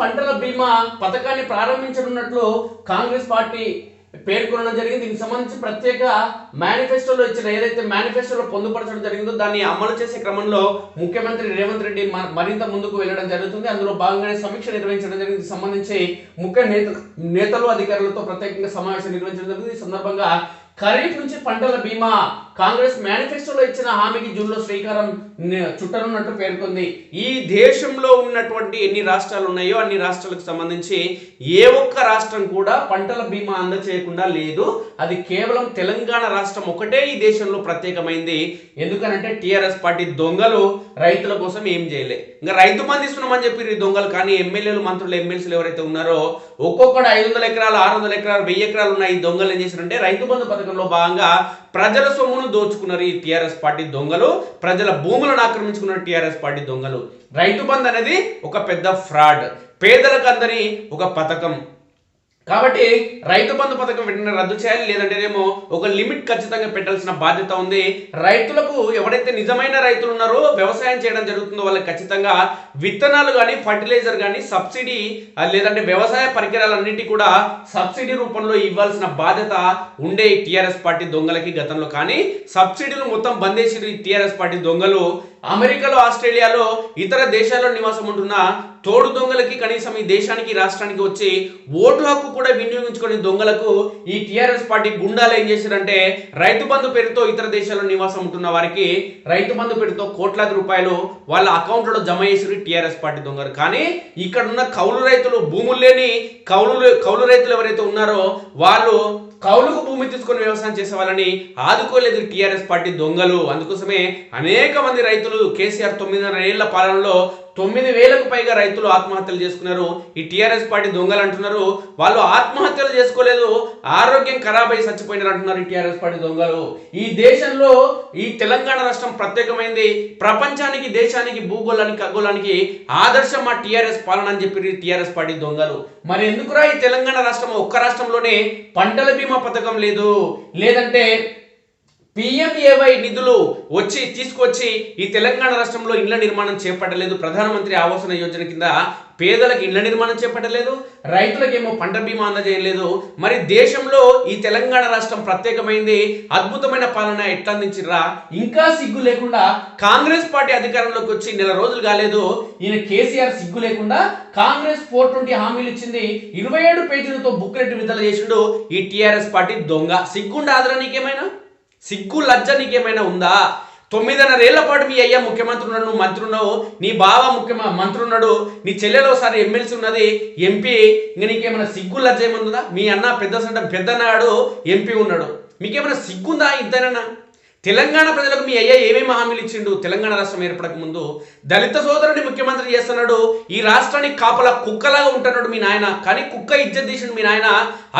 పంటల బీమా పథకాన్ని ప్రారంభించనున్నట్లు కాంగ్రెస్ పార్టీ పేర్కొనడం జరిగింది. దీనికి సంబంధించి ప్రత్యేక మేనిఫెస్టోలో ఇచ్చిన ఏదైతే మేనిఫెస్టోలో పొందుపరచడం జరిగిందో దాన్ని అమలు చేసే క్రమంలో ముఖ్యమంత్రి రేవంత్ రెడ్డి మరింత ముందుకు వెళ్ళడం జరుగుతుంది. అందులో భాగంగానే సమీక్ష నిర్వహించడం జరిగింది. సంబంధించి ముఖ్య నేత నేతలు అధికారులతో ప్రత్యేకంగా సమావేశం నిర్వహించడం జరిగింది ఈ సందర్భంగా ఖరీఫ్ నుంచి పంటల బీమా కాంగ్రెస్ మేనిఫెస్టోలో ఇచ్చిన హామీకి జూన్లో శ్రీకారం చుట్టనున్నట్టు పేర్కొంది. ఈ దేశంలో ఉన్నటువంటి ఎన్ని రాష్ట్రాలు ఉన్నాయో అన్ని రాష్ట్రాలకు సంబంధించి ఏ ఒక్క రాష్ట్రం కూడా పంటల బీమా అందచేయకుండా లేదు. అది కేవలం తెలంగాణ రాష్ట్రం ఒకటే ఈ దేశంలో ప్రత్యేకమైంది. ఎందుకనంటే టిఆర్ఎస్ పార్టీ దొంగలు రైతుల కోసం ఏం చేయలే. ఇంకా రైతు మంది ఇస్తున్నామని చెప్పి ఈ దొంగలు కానీ ఎమ్మెల్యేలు మంత్రులు ఎమ్మెల్సీలు ఎవరైతే ఉన్నారో ఒక్కొక్కడు ఐదు వందల ఎకరాలు ఆరు వందల ఎకరాలు వెయ్యి ఎకరాలు ఉన్న ఈ దొంగలు ఏం చేశారంటే రైతు బంధు పథకంలో భాగంగా ప్రజల సొమ్మును దోచుకున్నారు ఈ టీఆర్ఎస్ పార్టీ దొంగలు ప్రజల భూములను ఆక్రమించుకున్న టీఆర్ఎస్ పార్టీ దొంగలు. రైతు బంద్ అనేది ఒక పెద్ద ఫ్రాడ్. పేదలకు అందరి ఒక పథకం. కాబట్టి రైతు బంధు పథకం వెంటనే రద్దు చేయాలి లేదంటేనేమో ఒక లిమిట్ ఖచ్చితంగా పెట్టాల్సిన బాధ్యత ఉంది. రైతులకు ఎవరైతే నిజమైన రైతులు ఉన్నారో వ్యవసాయం చేయడం జరుగుతుందో వాళ్ళకి ఖచ్చితంగా విత్తనాలు కానీ ఫర్టిలైజర్ కానీ సబ్సిడీ లేదంటే వ్యవసాయ పరికరాలన్నిటి కూడా సబ్సిడీ రూపంలో ఇవ్వాల్సిన బాధ్యత ఉండే టీఆర్ఎస్ పార్టీ దొంగలకి గతంలో. కానీ సబ్సిడీలు మొత్తం బంద్ చేసి టీఆర్ఎస్ పార్టీ దొంగలు. అమెరికాలో ఆస్ట్రేలియాలో ఇతర దేశాల్లో నివాసం ఉంటున్న తోడు దొంగలకి కనీసం ఈ దేశానికి రాష్ట్రానికి వచ్చి ఓటు హక్కు కూడా వినియోగించుకునే దొంగలకు ఈ టీఆర్ఎస్ పార్టీ గుండాలు ఏం చేశారంటే రైతు బంధు పేరుతో ఇతర దేశాల్లో నివాసం ఉంటున్న వారికి రైతు బంధు పేరుతో కోట్లాది రూపాయలు వాళ్ళ అకౌంట్లో జమ చేసి టీఆర్ఎస్ పార్టీ దొంగలు. కానీ ఇక్కడ ఉన్న కౌలు రైతులు భూములు లేని కౌలు కౌలు రైతులు ఎవరైతే ఉన్నారో వాళ్ళు కౌలుకు భూమి తీసుకొని వ్యవసాయం చేసే వాళ్ళని ఆదుకోలేదు టీఆర్ఎస్ పార్టీ దొంగలు. అందుకోసమే అనేక మంది రైతులు కేసీఆర్ తొమ్మిదిన్నర ఏళ్ళ పాలనలో తొమ్మిది వేలకు పైగా రైతులు ఆత్మహత్యలు చేసుకున్నారు. ఈ టీఆర్ఎస్ పార్టీ దొంగలు అంటున్నారు. వాళ్ళు ఆత్మహత్యలు చేసుకోలేదు. ఆరోగ్యం ఖరాబ్ అయి చచ్చిపోయినారు అంటున్నారు ఈ టీఆర్ఎస్ పార్టీ దొంగలు. ఈ దేశంలో ఈ తెలంగాణ రాష్ట్రం ప్రత్యేకమైంది. ప్రపంచానికి దేశానికి భూగోళానికి ఖగోళానికి ఆదర్శం మా టీఆర్ఎస్ పాలన అని చెప్పి టీఆర్ఎస్ పార్టీ దొంగలు. మరి ఎందుకురా ఈ తెలంగాణ రాష్ట్రం ఒక్క రాష్ట్రంలోనే పంటల బీమా పథకం లేదు. లేదంటే పిఎంఏవై నిధులు వచ్చి తీసుకొచ్చి ఈ తెలంగాణ రాష్ట్రంలో ఇళ్ళ నిర్మాణం చేపట్టలేదు. ప్రధానమంత్రి ఆవాసన యోజన కింద పేదలకు ఇళ్ళ నిర్మాణం చేపట్టలేదు. రైతులకేమో పంట బీమా అందజేయలేదు. మరి దేశంలో ఈ తెలంగాణ రాష్ట్రం ప్రత్యేకమైంది. అద్భుతమైన పాలన ఎట్లా అందించిర్రా ఇంకా సిగ్గు లేకుండా కాంగ్రెస్ పార్టీ అధికారంలోకి వచ్చి నెల రోజులు కాలేదు. ఈయన కేసీఆర్ సిగ్గు లేకుండా కాంగ్రెస్ ఫోర్ ట్వంటీ హామీలు ఇచ్చింది. ఇరవై ఏడు పేజీలతో బుక్లెట్ విడుదల చేసిండు ఈ టీఆర్ఎస్ పార్టీ దొంగ. సిగ్గుండా ఆదరణ నీకేమైనా? సిగ్గు లజ్జ నీకేమైనా ఉందా? తొమ్మిదిన్నర ఏళ్ళ పాటు మీ అయ్యా ముఖ్యమంత్రి ఉన్నాడు నువ్వు మంత్రి ఉన్నావు నీ బావ ముఖ్య మంత్రి ఉన్నాడు నీ చెల్లెలో ఒకసారి ఎమ్మెల్సీ ఉన్నది ఎంపీ ఇంకా నీకేమైనా సిగ్గు లజ్జ ఏముందా మీ అన్న పెద్ద సంట పెద్దనాడు ఎంపీ ఉన్నాడు. మీకేమైనా సిగ్గుందా ఇద్దరైనా తెలంగాణ ప్రజలకు మీ అయ్యా ఏమేమి హామీలు ఇచ్చిండు? తెలంగాణ రాష్ట్రం ఏర్పడక ముందు దళిత సోదరుని ముఖ్యమంత్రి చేస్తున్నాడు. ఈ రాష్ట్రానికి కాపలా కుక్కలాగా ఉంటున్నాడు మీ నాయన. కానీ కుక్క ఇజ్జత్ తీసిండు మీ నాయన.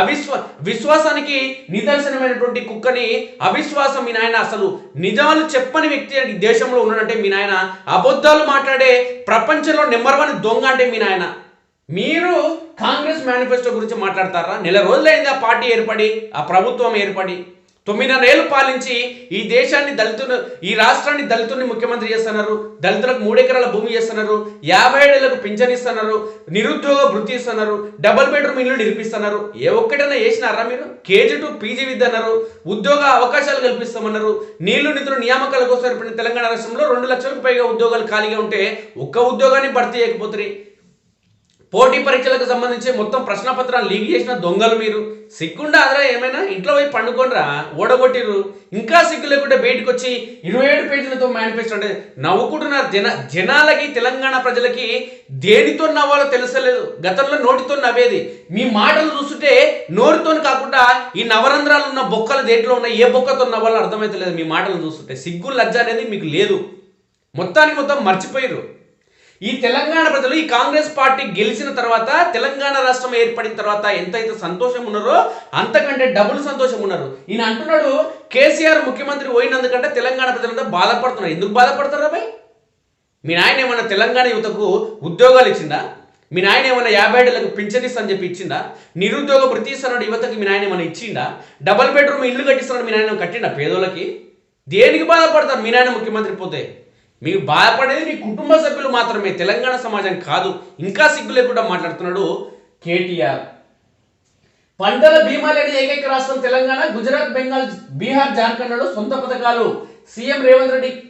అవిశ్వ విశ్వాసానికి నిదర్శనమైనటువంటి కుక్కని అవిశ్వాసం మీ నాయన. అసలు నిజాలు చెప్పని వ్యక్తి దేశంలో ఉన్నాడంటే మీ నాయన. అబద్ధాలు మాట్లాడే ప్రపంచంలో నెంబర్ వన్ దొంగ అంటే మీ నాయన. మీరు కాంగ్రెస్ మేనిఫెస్టో గురించి మాట్లాడతారా? నెల రోజులైంది ఆ పార్టీ ఏర్పడి ఆ ప్రభుత్వం ఏర్పడి. తొమ్మిదిన్నరేళ్ళు పాలించి ఈ దేశాన్ని దళితులు ఈ రాష్ట్రాన్ని దళితుల్ని ముఖ్యమంత్రి చేస్తున్నారు. దళితులకు మూడెకరాల భూమి చేస్తున్నారు. యాభై ఏళ్ళకు పింఛన్ ఇస్తున్నారు. నిరుద్యోగ వృత్తి ఇస్తున్నారు. డబుల్ బెడ్రూమ్ ఇల్లు నిర్మిస్తున్నారు. ఏ ఒక్కటైనా చేసినారా మీరు? కేజీ టు పీజీ విద్య అన్నారు. ఉద్యోగ అవకాశాలు కల్పిస్తామన్నారు. నీళ్ళు నిధులు నియామకాల కోసం ఏర్పడిన తెలంగాణ రాష్ట్రంలో రెండు లక్షలకు పైగా ఉద్యోగాలు ఖాళీగా ఉంటే ఒక్క ఉద్యోగాన్ని భర్తీ చేయకపోతే పోటీ పరీక్షలకు సంబంధించి మొత్తం ప్రశ్నపత్రాలు లీక్ చేసిన దొంగలు మీరు. సిగ్గుండా అదరా ఏమైనా? ఇంట్లో పోయి పండుకోనరా ఓడగొట్టిర్రు. ఇంకా సిగ్గు లేకుండా బయటకు వచ్చి ఇరవై ఏడు పేజీలతో మేనిఫెస్టో అంటే నవ్వుకుంటున్నారు జన జనాలకి తెలంగాణ ప్రజలకి దేనితో నవ్వాలో తెలుసలేదు. గతంలో నోటితో నవ్వేది. మీ మాటలు చూస్తుంటే నోరుతో కాకుండా ఈ నవరంధ్రాలు ఉన్న బొక్కలు దేంట్లో ఉన్న ఏ బొక్కతో నవ్వాలో అర్థమైతలేదు. మీ మాటలు చూస్తుంటే సిగ్గు లజ్జ అనేది మీకు లేదు. మొత్తానికి మొత్తం మర్చిపోయారు ఈ తెలంగాణ ప్రజలు ఈ కాంగ్రెస్ పార్టీ గెలిచిన తర్వాత తెలంగాణ రాష్ట్రం ఏర్పడిన తర్వాత ఎంతైతే సంతోషం ఉన్నారో అంతకంటే డబుల్ సంతోషం ఉన్నారు. ఈయన అంటున్నాడు కేసీఆర్ ముఖ్యమంత్రి పోయినందుకంటే తెలంగాణ ప్రజలంతా బాధపడుతున్నారు. ఎందుకు బాధపడతారా భయ్? మీ నాయన ఏమన్నా తెలంగాణ యువతకు ఉద్యోగాలు ఇచ్చిందా? మీ నాయన ఏమైనా యాభై ఏళ్ళకు పింఛన్ అని చెప్పి ఇచ్చిందా? నిరుద్యోగ వృత్తి ఇస్తున్నాడు యువతకి మీ నాయన ఏమైనా ఇచ్చిందా? డబల్ బెడ్రూమ్ ఇల్లు కట్టిస్తున్నాడు మీ నాయన కట్టిండా పేదోళ్ళకి? దేనికి బాధపడతారు మీ నాయన ముఖ్యమంత్రి పోతే? మీరు బాధపడేది మీ కుటుంబ సభ్యులు మాత్రమే. తెలంగాణ సమాజం కాదు. ఇంకా సిగ్గు లేకుండా మాట్లాడుతున్నాడు కేటీఆర్. పంటల బీమా లేని ఏకైక రాష్ట్రం తెలంగాణ. గుజరాత్ బెంగాల్ బీహార్ జార్ఖండ్లలో సొంత పథకాలు. సీఎం రేవంత్ రెడ్డి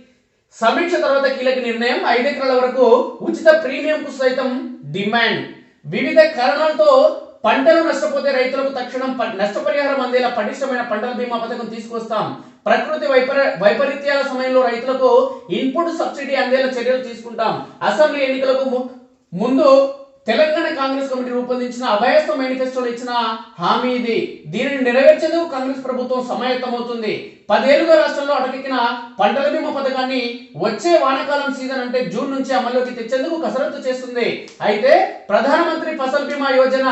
సమీక్ష తర్వాత కీలక నిర్ణయం. ఐదు ఎకరాల వరకు ఉచిత ప్రీమియంకు సైతం డిమాండ్. వివిధ కారణాలతో పంటలు నష్టపోతే రైతులకు తక్షణం ప- నష్టపరిహారం అందేలా పటిష్టమైన పంటల బీమా పథకం తీసుకొస్తాం ప్రకృతి వైపర వైపరీత్యాల సమయంలో రైతులకు ఇన్పుట్ సబ్సిడీ అందేలా చర్యలు తీసుకుంటాం. అసెంబ్లీ ఎన్నికలకు ము- ముందు తెలంగాణ కాంగ్రెస్ కమిటీ రూపొందించిన అభయస్థ మేనిఫెస్టోలో ఇచ్చిన హామీ ఇది. దీనిని నెరవేర్చేందుకు కాంగ్రెస్ ప్రభుత్వం సమాయత్తమవుతుంది. పదేళ్ళుగా రాష్ట్రంలో అటకెక్కిన పంటల బీమా పథకాన్ని వచ్చే వానాకాలం సీజన్ అంటే జూన్ నుంచి అమల్లోకి తెచ్చేందుకు కసరత్తు చేస్తుంది. అయితే ప్రధానమంత్రి ఫసల్ బీమా యోజన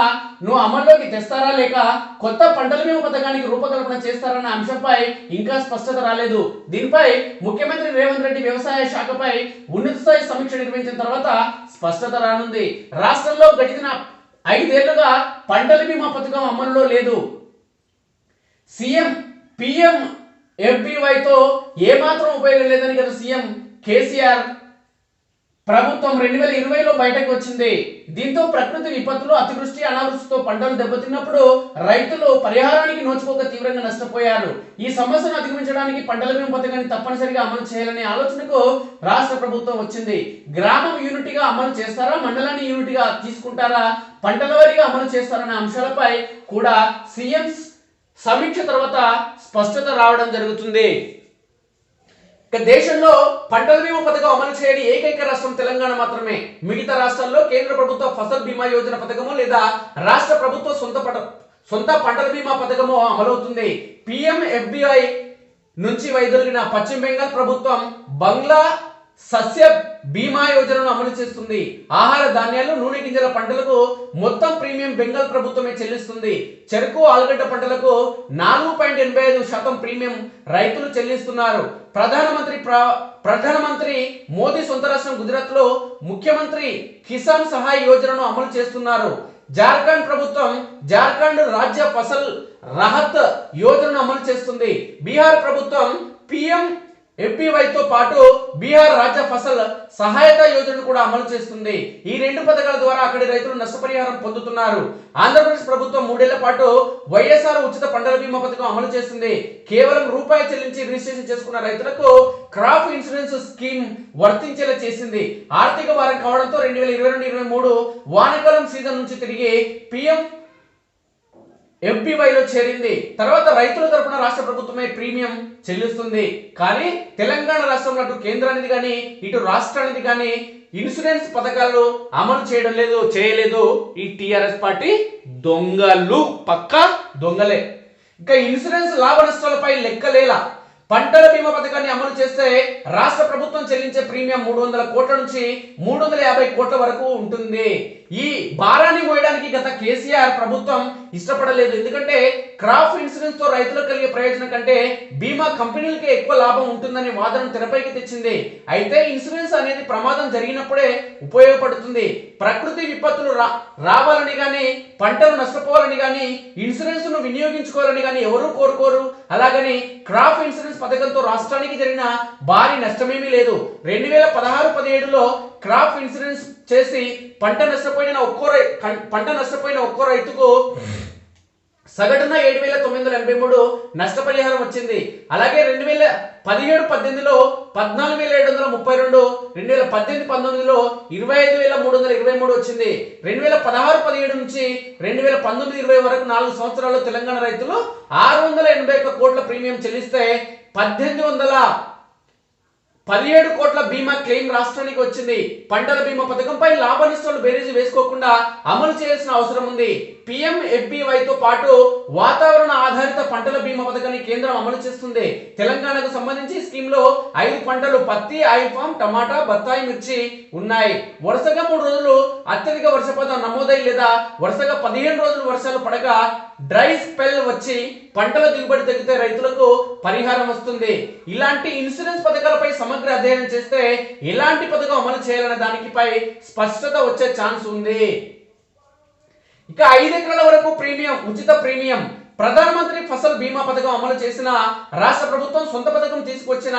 ను అమల్లోకి తెస్తారా లేక కొత్త పంటల బీమా పథకానికి రూపకల్పన చేస్తారన్న అంశంపై ఇంకా స్పష్టత రాలేదు. దీనిపై ముఖ్యమంత్రి రేవంత్ రెడ్డి వ్యవసాయ శాఖపై ఉన్నత స్థాయి సమీక్ష నిర్వహించిన తర్వాత స్పష్టత రానుంది. రాష్ట్రంలో గడిచిన ఐదేళ్ళుగా పంటల బీమా పథకం అమలులో లేదు. సీఎం పిఎం ఎఫ్బివైతో ఏమాత్రం ఉపయోగం లేదని కదా సీఎం కేసీఆర్ ప్రభుత్వం రెండు వేల ఇరవైలో బయటకు వచ్చింది దీంతో ప్రకృతి విపత్తులు అతివృష్టి అనావృష్టితో పంటలు దెబ్బతిన్నప్పుడు రైతులు పరిహారానికి నోచుకోక తీవ్రంగా నష్టపోయారు. ఈ సమస్యను అధిగమించడానికి పంటల బీమా పథకాన్ని తప్పనిసరిగా అమలు చేయాలనే ఆలోచనకు రాష్ట్ర ప్రభుత్వం వచ్చింది. గ్రామం యూనిట్గా అమలు చేస్తారా మండలాన్ని యూనిట్గా తీసుకుంటారా పంటల వారీగా అమలు చేస్తారనే అంశాలపై కూడా సీఎం సమీక్ష తర్వాత స్పష్టత రావడం జరుగుతుంది. ఇక దేశంలో పంటల బీమా పథకం అమలు చేయని ఏకైక రాష్ట్రం తెలంగాణ మాత్రమే. మిగతా రాష్ట్రాల్లో కేంద్ర ప్రభుత్వ ఫసల్ బీమా యోజన పథకము లేదా రాష్ట్ర ప్రభుత్వ సొంత పట సొంత పంటల బీమా పథకము అమలవుతుంది. పిఎం ఎఫ్బిఐ నుంచి వైదొలిగిన పశ్చిమ బెంగాల్ ప్రభుత్వం బంగ్లా సస్య బీమా యోజనను అమలు చేస్తుంది. ఆహార ధాన్యాలు నూనె గింజల పంటలకు మొత్తం ప్రీమియం బెంగాల్ ప్రభుత్వమే చెల్లిస్తుంది. చెరుకు ఆలుగడ్డ పంటలకు నాలుగు పాయింట్ ఎనభై ఐదు శాతం ప్రీమియం రైతులు చెల్లిస్తున్నారు. ప్రధానమంత్రి ప్ర- ప్రధానమంత్రి మోదీ సొంత రాష్ట్రం గుజరాత్లో ముఖ్యమంత్రి కిసాన్ సహాయ్ యోజనను అమలు చేస్తున్నారు. జార్ఖండ్ ప్రభుత్వం జార్ఖండ్ రాజ్య ఫసల్ రహత్ యోజనను అమలు చేస్తుంది. బీహార్ ప్రభుత్వం పిఎం ఎంపీవైతో పాటు బీహార్ రాజ్య ఫసల్ సహాయత యోజనను కూడా అమలు చేస్తుంది. ఈ రెండు పథకాల ద్వారా అక్కడి రైతులు నష్టపరిహారం పొందుతున్నారు. ఆంధ్రప్రదేశ్ ప్రభుత్వం మూడేళ్ళ పాటు వైఎస్ఆర్ ఉచిత పంటల బీమా పథకం అమలు చేస్తుంది. కేవలం రూపాయి చెల్లించి రిజిస్ట్రేషన్ చేసుకున్న రైతులకు క్రాప్ ఇన్సూరెన్స్ స్కీమ్ వర్తించేలా చేసింది. ఆర్థిక వారం కావడంతో రెండు వేల ఇరవై రెండు ఇరవై మూడు వానాకాలం సీజన్ నుంచి తిరిగి పిఎం ఎంపీవైలో చేరింది. తర్వాత రైతుల తరపున రాష్ట్ర ప్రభుత్వమే ప్రీమియం చెల్లిస్తుంది. కానీ తెలంగాణ రాష్ట్రంలో అటు కేంద్రానికి కానీ ఇటు రాష్ట్రానికి కానీ ఇన్సూరెన్స్ పథకాలు అమలు చేయడం లేదు చేయలేదు. ఈ టిఆర్ఎస్ పార్టీ దొంగలు. పక్క దొంగలే. ఇంకా ఇన్సూరెన్స్ లాభ నష్టాలపై లెక్కలేలా. పంటల బీమా పథకాన్ని అమలు చేస్తే రాష్ట్ర ప్రభుత్వం చెల్లించే ప్రీమియం మూడు వందల కోట్ల నుంచి మూడు వందల యాభై కోట్ల వరకు ఉంటుంది. ఈ భారాన్ని మోయడానికి గత కేసీఆర్ ప్రభుత్వం ఇష్టపడలేదు. ఎందుకంటే క్రాప్ ఇన్సూరెన్స్తో రైతులకు కలిగే ప్రయోజనం కంటే బీమా కంపెనీలకే ఎక్కువ లాభం ఉంటుందనే వాదన తెరపైకి తెచ్చింది. అయితే ఇన్సూరెన్స్ అనేది ప్రమాదం జరిగినప్పుడే ఉపయోగపడుతుంది. ప్రకృతి విపత్తులు రా రావాలని కానీ పంటలు నష్టపోవాలని కానీ ఇన్సూరెన్స్ను వినియోగించుకోవాలని కానీ ఎవరూ కోరుకోరు. అలాగని క్రాప్ ఇన్సూరెన్స్ పథకంతో రాష్ట్రానికి జరిగిన భారీ నష్టమేమీ లేదు. రెండు వేల పదహారు పదిహేడులో క్రాప్ ఇన్సూరెన్స్ చేసి పంట నష్టపోయిన ఒక్కో రై పంట నష్టపోయిన ఒక్కో రైతుకు సగటున ఏడు వేల తొమ్మిది వందల ఎనభై మూడు నష్టపరిహారం వచ్చింది. అలాగే రెండు వేల పదిహేడు పద్దెనిమిదిలో పద్నాలుగు వేల ఏడు వందల ముప్పై రెండు రెండు వేల పద్దెనిమిది పంతొమ్మిదిలో ఇరవై ఐదు వేల మూడు వందల ఇరవై మూడు వచ్చింది. రెండు వేల పదహారు పదిహేడు నుంచి రెండు వేల పంతొమ్మిది ఇరవై వరకు నాలుగు సంవత్సరాల్లో తెలంగాణ రైతులు ఆరు వందల ఎనభై ఒక్క కోట్ల ప్రీమియం చెల్లిస్తే పద్దెనిమిది వందల పదిహేడు కోట్ల బీమా క్లెయిమ్ రాష్ట్రానికి వచ్చింది. పంటల బీమా పథకంపై లాభ నష్టాలు బేరీజు వేసుకోకుండా అమలు చేయాల్సిన అవసరం ఉంది. పిఎం తో పాటు వాతావరణ పంటల బీమా పథకాన్ని కేంద్రం అమలు చేస్తుంది. తెలంగాణకు సంబంధించి స్కీమ్లో ఐదు పంటలు పత్తి ఐఫామ్ టమాటా బత్తాయి మిర్చి ఉన్నాయి. వరుసగా మూడు రోజులు అత్యధిక వర్షపాతం నమోదై లేదా వరుసగా పదిహేను రోజులు వర్షాలు పడక డ్రై స్పెల్ వచ్చి పంటల దిగుబడి తగ్గితే రైతులకు పరిహారం వస్తుంది. ఇలాంటి ఇన్సూరెన్స్ పథకాలపై సమగ్ర అధ్యయనం చేస్తే ఎలాంటి పథకం అమలు చేయాలనే దానిపై స్పష్టత వచ్చే ఛాన్స్ ఉంది. ఇక ఐదు ఎకరాల వరకు ప్రీమియం ఉచిత ప్రీమియం ప్రధానమంత్రి ఫసల్ బీమా పథకం అమలు చేసిన రాష్ట్ర ప్రభుత్వం సొంత పథకం తీసుకొచ్చిన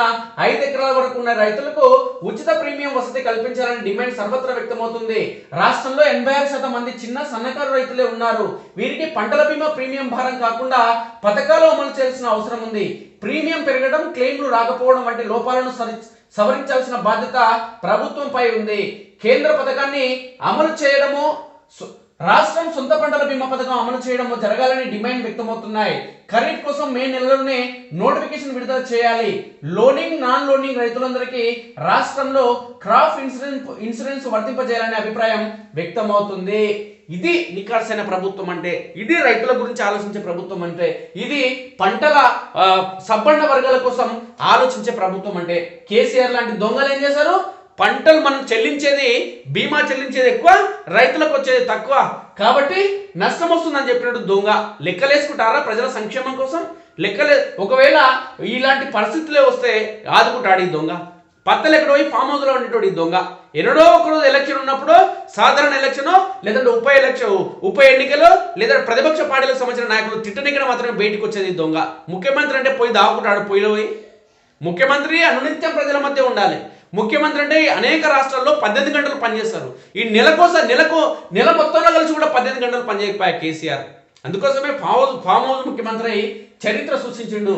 ఐదు ఎకరాల వరకు ఉన్న రైతులకు ఉచిత ప్రీమియం వసతి కల్పించాలని డిమాండ్ సర్వత్రా వ్యక్తమవుతుంది. రాష్ట్రంలో ఎనభై ఆరు శాతం మంది చిన్న సన్నకారు రైతులే ఉన్నారు. వీరికి పంటల బీమా ప్రీమియం భారం కాకుండా పథకాలు అమలు చేయాల్సిన అవసరం ఉంది. ప్రీమియం పెరగడం క్లెయిమ్లు రాకపోవడం వంటి లోపాలను సవరించాల్సిన బాధ్యత ప్రభుత్వంపై ఉంది. కేంద్ర పథకాన్ని అమలు చేయడము రాష్ట్రం సొంత పంటల బీమా పథకం అమలు చేయడం జరగాలని డిమాండ్ వ్యక్తమవుతున్నాయి. ఖరీఫ్ కోసం మే నెలలోనే నోటిఫికేషన్ విడుదల చేయాలి. లోనింగ్ నాన్ లోనింగ్ రైతులందరికీ రాష్ట్రంలో క్రాప్ ఇన్సూరెన్స్ ఇన్సూరెన్స్ వర్తింపజేయాలనే అభిప్రాయం వ్యక్తమవుతుంది. ఇది నికార్సైన ప్రభుత్వం అంటే ఇది రైతుల గురించి ఆలోచించే ప్రభుత్వం అంటే ఇది పంటల సబ్బండ వర్గాల కోసం ఆలోచించే ప్రభుత్వం అంటే కేసీఆర్ లాంటి దొంగలు ఏం చేశారు? పంటలు మనం చెల్లించేది బీమా చెల్లించేది ఎక్కువ రైతులకు వచ్చేది తక్కువ. కాబట్టి నష్టం వస్తుందని చెప్పినట్టు దొంగ లెక్కలేసుకుంటారా ప్రజల సంక్షేమం కోసం? లెక్కలే ఒకవేళ ఇలాంటి పరిస్థితులే వస్తే ఆదుకుంటాడు ఈ దొంగ. పత్తలు ఎక్కడ పోయి ఫామ్ హౌస్లో ఉండేటోడు ఈ దొంగ. ఎన్నడో ఒకరోజు ఎలక్షన్ ఉన్నప్పుడు సాధారణ ఎలక్షన్ లేదంటే ఉప ఎలక్షన్ ఉప ఎన్నికలు లేదా ప్రతిపక్ష పార్టీలకు సంబంధించిన నాయకులు తిట్టనిక్కడ మాత్రమే బయటకు వచ్చేది దొంగ. ముఖ్యమంత్రి అంటే పోయి దాక్కుంటాడు పోయిలో పోయి. ముఖ్యమంత్రి అనునిత్యం ప్రజల మధ్య ఉండాలి. ముఖ్యమంత్రి అంటే అనేక రాష్ట్రాల్లో పద్దెనిమిది గంటలు పనిచేస్తారు. ఈ నెలకోసారి నెలకు నెల మొత్తంలో కలిసి కూడా పద్దెనిమిది గంటలు పనిచేయకపోయా కేసీఆర్. అందుకోసమే ఫామ్ హౌస్ ఫామ్ హౌస్ ముఖ్యమంత్రి అయి చరిత్ర సృష్టించిండు.